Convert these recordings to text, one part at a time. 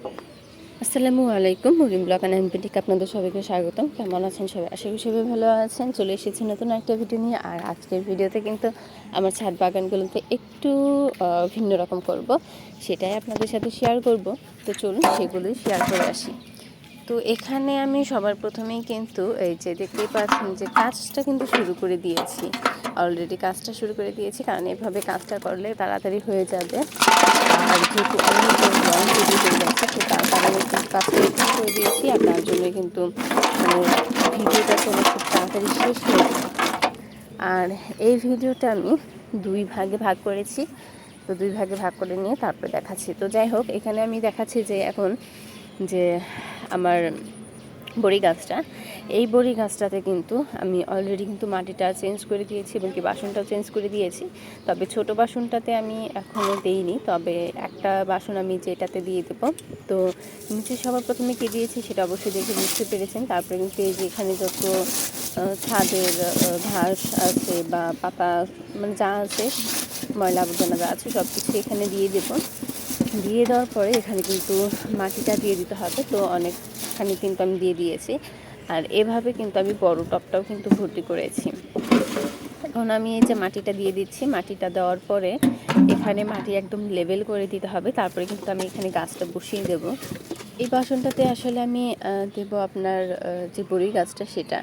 আসসালামু আলাইকুম Murim blog and এমপিটিকে আপনাদের সবাইকে স্বাগতম। কেমন আছেন সবাই? আশা করি সবাই ভালো আছেন। চলে এসেছি নতুন একটা ভিডিও নিয়ে আর আজকের ভিডিওতে কিন্তু আমার ছাদ বাগানগুলোতে একটু ভিন্ন রকম করব। সেটাই আপনাদের সাথে শেয়ার করব। তো চলুন সেগুলোই শেয়ার করে আসি। তো এখানে আমি সবার প্রথমেই কিন্তু এই যে দেখতেই পাচ্ছেন যে কাজটা কিন্তু শুরু করে দিয়েছি। অলরেডি কাজটা শুরু করে দিয়েছি, কারণ এভাবে কাজটা করলে তাড়াতাড়ি হয়ে যাবে। আর যেহেতু অনেক রং তৈরি হয়ে তো তার কারণে কাজটা একটু করে দিয়েছি আর তার জন্য কিন্তু ভিডিওটা তোমার খুব তাড়াতাড়ি শেষ হয়ে আর এই ভিডিওটা আমি দুই ভাগে ভাগ করেছি। তো দুই ভাগে ভাগ করে নিয়ে তারপরে দেখাচ্ছি। তো যাই হোক, এখানে আমি দেখাচ্ছি যে এখন যে আমার বড়ি গাছটা। এই বড়ি গাছটাতে কিন্তু আমি অলরেডি কিন্তু মাটিটা চেঞ্জ করে দিয়েছি এবং কি বাসনটাও চেঞ্জ করে দিয়েছি। তবে ছোট বাসনটাতে আমি এখনও দেইনি, তবে একটা বাসন আমি যেটাতে দিয়ে দেবো। তো নিচে সবার প্রথমে কে দিয়েছি সেটা অবশ্যই দেখে বুঝতে পেরেছেন। তারপরে কিন্তু এই যে এখানে যত ছাদের ঘাস আছে বা পাতা মানে যা আছে, ময়লা আবর্জনা যা আছে সব কিছু এখানে দিয়ে দেবো। দিয়ে দেওয়ার পরে এখানে কিন্তু মাটিটা দিয়ে দিতে হবে। তো অনেকখানি কিন্তু আমি দিয়ে দিয়েছি। আর এভাবে কিন্তু আমি বড় টপটাও কিন্তু ভর্তি করেছি। এখন আমি এই যে মাটিটা দিয়ে দিচ্ছি, মাটিটা দেওয়ার পরে এখানে মাটি একদম লেভেল করে দিতে হবে। তারপরে কিন্তু আমি এখানে গাছটা বসিয়ে দেব। এই বাসনটাতে আসলে আমি দেবো আপনার যে বড়ি গাছটা সেটা।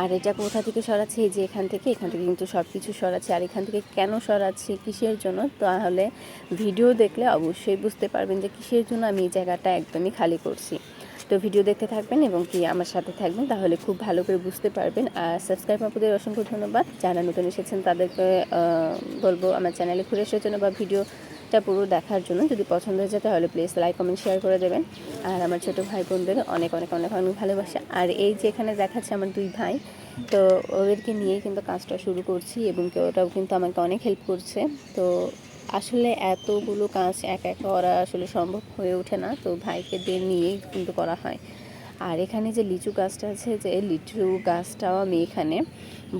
আর এটা কোথা থেকে সরাচ্ছি? এই যে এখান থেকে এখান থেকে কিন্তু সব কিছু সরাচ্ছি। আর এখান থেকে কেন সরাচ্ছি? কিসের জন্য? তাহলে ভিডিও দেখলে অবশ্যই বুঝতে পারবেন যে কিসের জন্য আমি এই জায়গাটা একদমই খালি করছি। তো ভিডিও দেখতে থাকবেন এবং কি আমার সাথে থাকবেন, তাহলে খুব ভালো করে বুঝতে পারবেন। আর সাবস্ক্রাইব আপুদের অসংখ্য ধন্যবাদ। যারা নতুন এসেছেন তাদেরকে বলব আমার চ্যানেলে ঘুরে আসার জন্য বা ভিডিওটা পুরো দেখার জন্য। যদি পছন্দ হয়ে যায় তাহলে প্লিজ লাইক কমেন্ট শেয়ার করে দেবেন। আর আমার ছোটো ভাই বোনদের অনেক অনেক অনেক অনেক ভালোবাসা। আর এই যে এখানে দেখাচ্ছে আমার দুই ভাই, তো ওদেরকে নিয়েই কিন্তু কাজটা শুরু করছি এবং কি ওরাও কিন্তু আমাকে অনেক হেল্প করছে। তো আসলে এতগুলো কাজ একা একা করা আসলে সম্ভব হয়ে ওঠে না। তো ভাইকে দিয়ে নিয়েই কিন্তু করা হয়। আর এখানে যে লিচু গাছটা আছে, যে লিচু গাছটাও আমি এখানে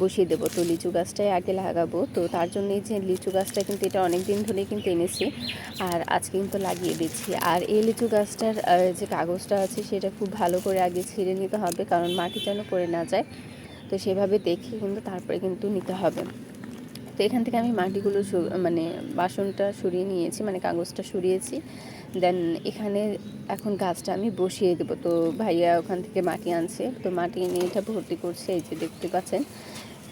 বসিয়ে দেবো। তো লিচু গাছটাই আগে লাগাবো। তো তার জন্য এই যে লিচু গাছটা কিন্তু এটা অনেক দিন ধরেই কিন্তু এনেছি। আর আজকে কিন্তু লাগিয়ে দিচ্ছি আর এই লিচু গাছটার যে কাগজটা আছে, সেটা খুব ভালো করে আগে ছিঁড়ে নিতে হবে। কারণ মাটি যেন পড়ে না যায়। তো সেভাবে দেখে কিন্তু তারপরে কিন্তু নিতে হবে। তো এখান থেকে আমি মাটিগুলো মানে বাসনটা সরিয়ে নিয়েছি মানে কাগজটা সরিয়েছি। দেন এখানে এখন গাছটা আমি বসিয়ে দেবো। তো ভাইয়া ওখান থেকে মাটি আনছে। তো মাটি এনে এটা ভর্তি করছে, এই যে দেখতে পাচ্ছেন।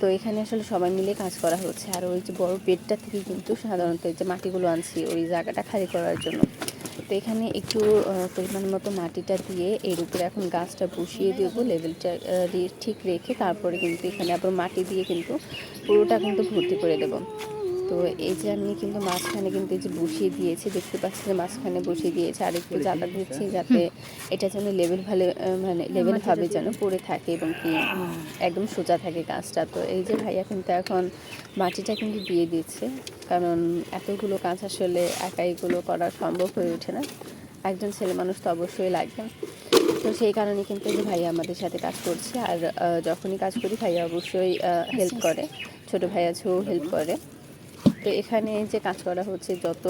তো এখানে আসলে সবাই মিলে কাজ করা হচ্ছে। আর ওই যে বড় পেটটা থেকে কিন্তু সাধারণত যে মাটিগুলো আনছি, ওই জায়গাটা খালি করার জন্য। তো এখানে একটু পরিমাণ মতো মাটিটা দিয়ে এর উপরে এখন গাছটা বসিয়ে দেবো, লেভেলটা ঠিক রেখে তারপরে কিন্তু এখানে আবার মাটি দিয়ে কিন্তু পুরোটা কিন্তু ভর্তি করে দেবো। তো এই যে আমি কিন্তু মাঝখানে কিন্তু এই যে বসিয়ে দিয়েছি দেখতে পাচ্ছি যে মাঝখানে বসিয়ে দিয়েছি আর একটু জায়গা দিচ্ছি যাতে এটা যেন লেভেল ভালো মানে লেভেল ভাবে যেন পড়ে থাকে এবং কি একদম সোজা থাকে গাছটা তো এই যে ভাইয়া কিন্তু এখন মাটিটা কিন্তু দিয়ে দিচ্ছে কারণ এতগুলো কাজ আসলে একা এগুলো করা সম্ভব হয়ে ওঠে না। একজন ছেলে মানুষ তো অবশ্যই লাগবে। তো সেই কারণে কিন্তু এই যে ভাইয়া আমাদের সাথে কাজ করছে আর যখনই কাজ করি ভাইয়া অবশ্যই হেল্প করে। ছোট ভাইয়া ছেও হেল্প করে। তো এখানে যে কাজ করা হচ্ছে, যত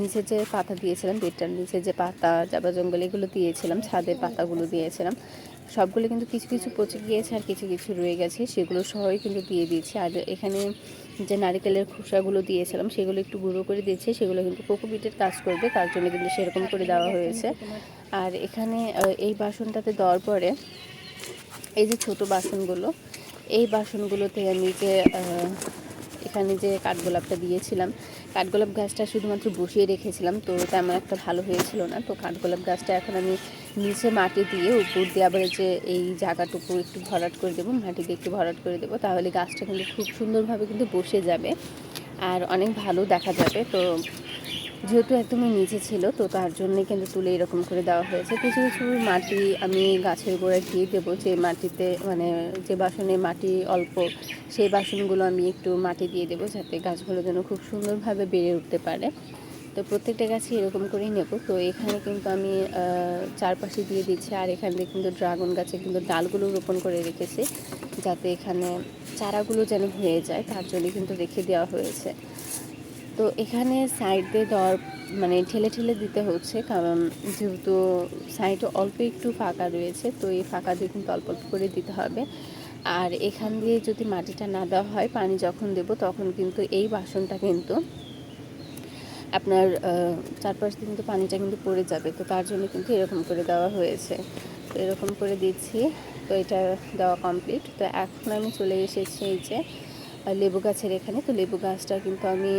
নিচে যে পাতা দিয়েছিলাম, বেডটার নিচে যে পাতা জাবা জঙ্গল এগুলো দিয়েছিলাম ছাদের পাতাগুলো দিয়েছিলাম, সবগুলো কিন্তু কিছু কিছু পচে গিয়েছে আর কিছু কিছু রয়ে গেছে, সেগুলো সবই কিন্তু দিয়ে দিয়েছি। আর এখানে যে নারিকেলের খোসাগুলো দিয়েছিলাম, সেগুলো একটু গুঁড়ো করে দিয়েছি সেগুলো কিন্তু কোকোপিটের কাজ করবে, তার জন্য কিন্তু সেরকম করে দেওয়া হয়েছে। আর এখানে এই বাসনটাতে দেওয়ার পরে, এই যে ছোট বাসনগুলো, এই বাসনগুলোতে আমি যে এখানে যে কাঠগোলাপটা দিয়েছিলাম, কাঠগোলাপ গাছটা শুধুমাত্র বসিয়ে রেখেছিলাম, তো তেমন একটা ভালো হয়েছিল না। তো কাঠগোলাপ গাছটা এখন আমি নিচে মাটি দিয়ে উপর দিয়ে আবার যে, এই জায়গাটুকু একটু ভরাট করে দেবো মাটি দিয়ে একটু ভরাট করে দেবো, তাহলে গাছটা কিন্তু খুব সুন্দরভাবে কিন্তু বসে যাবে আর অনেক ভালো দেখা যাবে। তো যেহেতু একদমই নিচে ছিল, তো তার জন্যে কিন্তু তুলে এরকম করে দেওয়া হয়েছে। কিছু কিছু মাটি আমি গাছের গোড়ায় দিয়ে দেবো, যে মাটিতে মানে যে বাসনে মাটি অল্প, সেই বাসনগুলো আমি একটু মাটি দিয়ে দেবো, যাতে গাছগুলো যেন খুব সুন্দরভাবে বেড়ে উঠতে পারে। তো প্রত্যেকটা গাছই এরকম করেই নেব। তো এখানে কিন্তু আমি চারপাশে দিয়ে দিচ্ছি, আর এখানে কিন্তু ড্রাগন গাছে কিন্তু ডালগুলো রোপণ করে রেখেছি, যাতে এখানে চারাগুলো যেন হয়ে যায়, তার জন্য কিন্তু রেখে দেওয়া হয়েছে। তো এখানে সাইড দিয়ে দেওয়ার মানে ঠেলে ঠেলে দিতে হচ্ছে কারণ যেহেতু সাইডে অল্প একটু ফাঁকা রয়েছে, তো এই ফাঁকা দিয়ে কিন্তু অল্প অল্প করে দিতে হবে। আর এখান দিয়ে যদি মাটিটা না দেওয়া হয়, পানি যখন দেব তখন কিন্তু এই বাসনটা কিন্তু আপনার চারপাশ দিয়ে কিন্তু পানিটা কিন্তু পড়ে যাবে। তো তার জন্য কিন্তু এরকম করে দেওয়া হয়েছে। তো এরকম করে দিচ্ছি। তো এটা দেওয়া কমপ্লিট তো এখন আমি চলে এসেছি এই যে লেবু গাছের এখানে। তো লেবু গাছটা কিন্তু আমি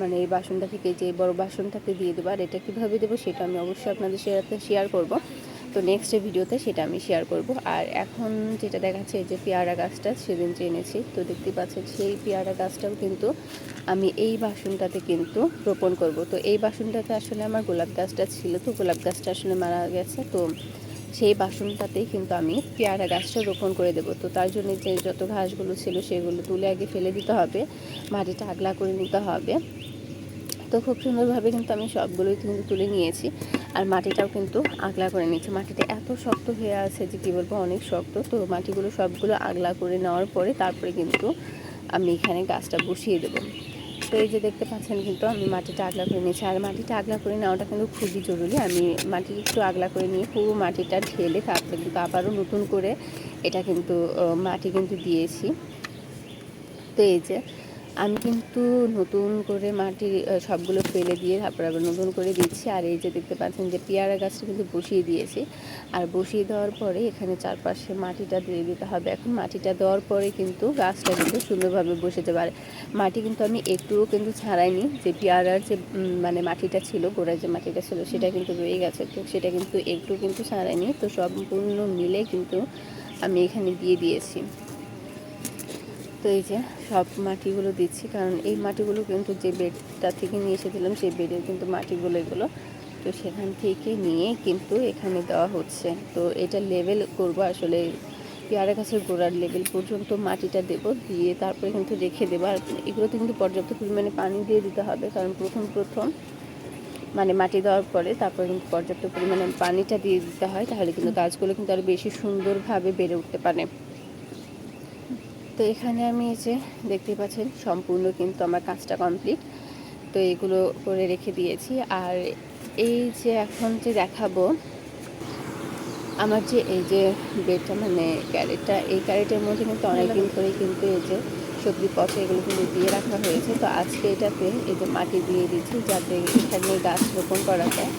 মানে এই বাসনটা থেকে যে বড় বাসনটাতে দিয়ে দেবো, আর এটা কীভাবে দেবো সেটা আমি অবশ্যই আপনাদের সাথে শেয়ার করব। তো নেক্সট ভিডিওতে সেটা আমি শেয়ার করব। আর এখন যেটা দেখাচ্ছে যে পেয়ারা গাছটা, সেদিন যে এনেছি, তো দেখতে পাচ্ছেন সেই পেয়ারা গাছটাও কিন্তু আমি এই বাসনটাতে কিন্তু রোপণ করব। তো এই বাসনটাতে আসলে আমার গোলাপ গাছটা ছিল, তো গোলাপ গাছটা আসলে মারা গেছে। তো সেই বাসনটাতেই কিন্তু আমি পেয়ারা গাছটা রোপণ করে দেবো। তো তার জন্য যে যত ঘাসগুলো ছিল সেগুলো তুলে আগে ফেলে দিতে হবে, মাটিটা আগলা করে নিতে হবে। তো খুব সুন্দরভাবে কিন্তু আমি সবগুলোই কিন্তু তুলে নিয়েছি আর মাটিটাও কিন্তু আগলা করে নিয়েছি। মাটিটা এত শক্ত হয়ে আছে যে কী বলব, অনেক শক্ত। তো মাটিগুলো সবগুলো আগলা করে নেওয়ার পরে তারপরে কিন্তু আমি এখানে গাছটা বসিয়ে দেবো। তো এই যে দেখতে পাচ্ছেন কিন্তু আমি মাটিটা আগলা করে নিয়েছি। আর মাটিটা আগলা করে নেওয়াটা কিন্তু খুবই জরুরি। আমি মাটি একটু আগলা করে নিয়ে পুরো মাটিটা ঢেলে তারপরে কিন্তু আবারও নতুন করে এটা কিন্তু মাটি কিন্তু দিয়েছি। তো এই যে আমি কিন্তু নতুন করে মাটি সবগুলো ফেলে দিয়ে তারপর আবার নতুন করে দিচ্ছি। আর এই যে দেখতে পাচ্ছেন যে পেয়ারা গাছটা কিন্তু বসিয়ে দিয়েছি। আর বসিয়ে দেওয়ার পরে এখানে চারপাশে মাটিটা দিয়ে দিতে হবে। এখন মাটিটা দেওয়ার পরে কিন্তু গাছটা কিন্তু সুন্দরভাবে বসে আর মাটি কিন্তু আমি একটুও কিন্তু ছাড়াইনি। যে পেয়ারার যে মানে মাটিটা ছিল, গোড়ায় যে মাটিটা ছিল, সেটা কিন্তু রয়ে গেছে। তো সেটা কিন্তু একটু কিন্তু ছাড়াইনি। তো সম্পূর্ণ মিলে কিন্তু আমি এখানে দিয়ে দিয়েছি। তো এই যে সব মাটিগুলো দিচ্ছি কারণ এই মাটিগুলো কিন্তু যে বেডটা থেকে নিয়ে এসেছিলাম সেই বেডের কিন্তু মাটিগুলো এগুলো তো সেখান থেকে নিয়ে কিন্তু এখানে দেওয়া হচ্ছে। তো এটা লেভেল করব আসলে পেয়ারা গাছের গোড়ার লেভেল পর্যন্ত মাটিটা দেব দিয়ে তারপরে কিন্তু রেখে দেবো। আর এগুলোতে কিন্তু পর্যাপ্ত পরিমাণে পানি দিয়ে দিতে হবে কারণ প্রথম প্রথম মানে মাটি দেওয়ার পরে তারপরে কিন্তু পর্যাপ্ত পরিমাণে পানিটা দিয়ে দিতে হয় তাহলে কিন্তু গাছগুলো কিন্তু আরও বেশি সুন্দরভাবে বেড়ে উঠতে পারে। তো এখানে আমি এই যে দেখতে পাচ্ছেন সম্পূর্ণ কিন্তু আমার কাজটা কমপ্লিট। তো এগুলো করে রেখে দিয়েছি। আর এই যে এখন যে দেখাবো আমার যে এই যে বেডটা মানে ক্যারেটটা এই ক্যারেটের মধ্যে কিন্তু অনেকদিন ধরেই কিন্তু এই যে সবজি পচা এগুলো কিন্তু দিয়ে রাখা হয়েছে। তো আজকে এটাতে এই যে মাটি দিয়ে দিচ্ছি যাতে এখানে গাছ রোপণ করা যায়।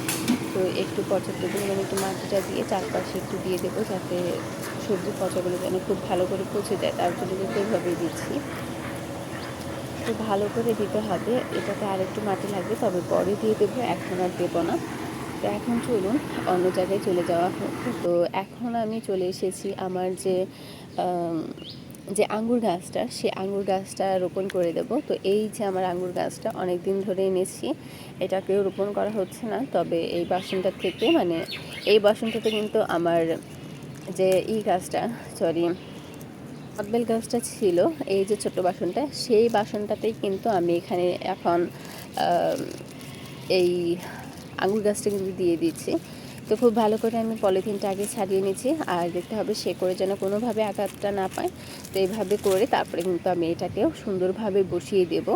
তো একটু পর্যাপ্ত পরিমাণে একটু মাটিটা দিয়ে চারপাশে একটু দিয়ে দেবো যাতে সবজি পচাগুলো যেন খুব ভালো করে পচে যায়, তার জন্য কিন্তু এইভাবে দিচ্ছি। তো ভালো করে দিতে হবে, এটাতে আর একটু মাটি লাগবে, তবে পরে দিয়ে দেবো, এখন আর দেবো না। তো এখন চলুন, অন্য জায়গায় চলে যাওয়া হোক। তো এখন আমি চলে এসেছি আমার যে যে আঙ্গুর গাছটা সে আঙ্গুর গাছটা রোপণ করে দেব। তো এই যে আমার আঙ্গুর গাছটা অনেক দিন ধরে এনেছি। এটাকেও রোপণ করা হচ্ছে না, তবে এই বাসনটা থেকে মানে এই বাসনটাতে কিন্তু আমার যে ই গাছটা সরি কদবেল গাছটা ছিল, এই যে ছোট বাসনটা, সেই বাসনটাতেই কিন্তু আমি এখানে এখন এই আঙুর গাছটা কিন্তু দিয়ে দিচ্ছি তো খুব ভালো করে আমি পলিথিনটা আগে ছাড়িয়ে নিচ্ছি আর দেখতে হবে সে করে যেন কোনোভাবে আঘাতটা না পায়। তো এইভাবে করে তারপরে কিন্তু আমি এটাকেও সুন্দরভাবে বসিয়ে দেব।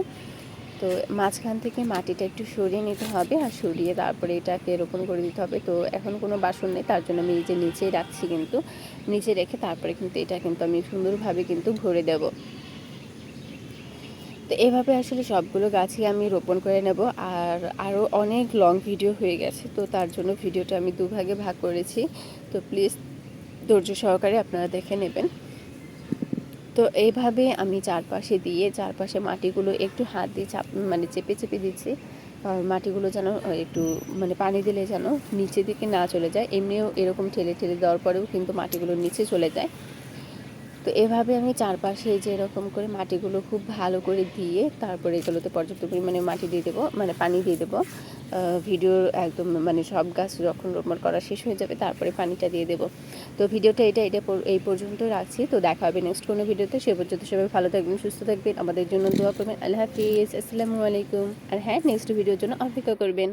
তো মাঝখান থেকে মাটিটা একটু সরিয়ে নিতে হবে, আর সরিয়ে তারপরে এটাকে রোপণ করে দিতে হবে। তো এখন কোনো বাসন নেই, তার জন্য আমি এই যে নিচেই রাখছি কিন্তু, নিচে রেখে তারপরে কিন্তু এটা কিন্তু আমি সুন্দরভাবে কিন্তু ভরে দেব। তো এভাবে আসলে সবগুলো গাছই আমি রোপণ করে নেব আর আরও অনেক লং ভিডিও হয়ে গেছে, তো তার জন্য ভিডিওটা আমি দুভাগে ভাগ করেছি। তো প্লিজ ধৈর্য সহকারে আপনারা দেখে নেবেন। তো এইভাবে আমি চারপাশে দিয়ে চারপাশে মাটিগুলো একটু হাত দিয়ে চাপ মানে চেপে চেপে দিচ্ছি। মাটিগুলো যেন একটু মানে পানি দিলে যেন নিচের দিকে না চলে যায়। এমনিও এরকম ঠেলে ঠেলে দেওয়ার পরেও কিন্তু মাটিগুলো নিচে চলে যায়। তো এভাবে আমি চারপাশে যে এরকম করে মাটিগুলো খুব ভালো করে দিয়ে তারপরে এগুলোতে পর্যাপ্ত পরিমাণে মাটি দিয়ে দেবো মানে পানি দিয়ে দেবো। ভিডিওর একদম মানে সব গাছ যখন রোপণ করা শেষ হয়ে যাবে তারপরে পানিটা দিয়ে দেবো। তো ভিডিওটা এটা এটা এই পর্যন্ত রাখছি। তো দেখা হবে নেক্সট কোনো ভিডিওতে সে পর্যন্ত সবাই ভালো থাকবেন, সুস্থ থাকবেন। আমাদের জন্য দোয়া করবেন। আল্লাহ হাফিজ। আসসালামু আলাইকুম। আর হ্যাঁ নেক্সট ভিডিওর জন্য অপেক্ষা করবেন।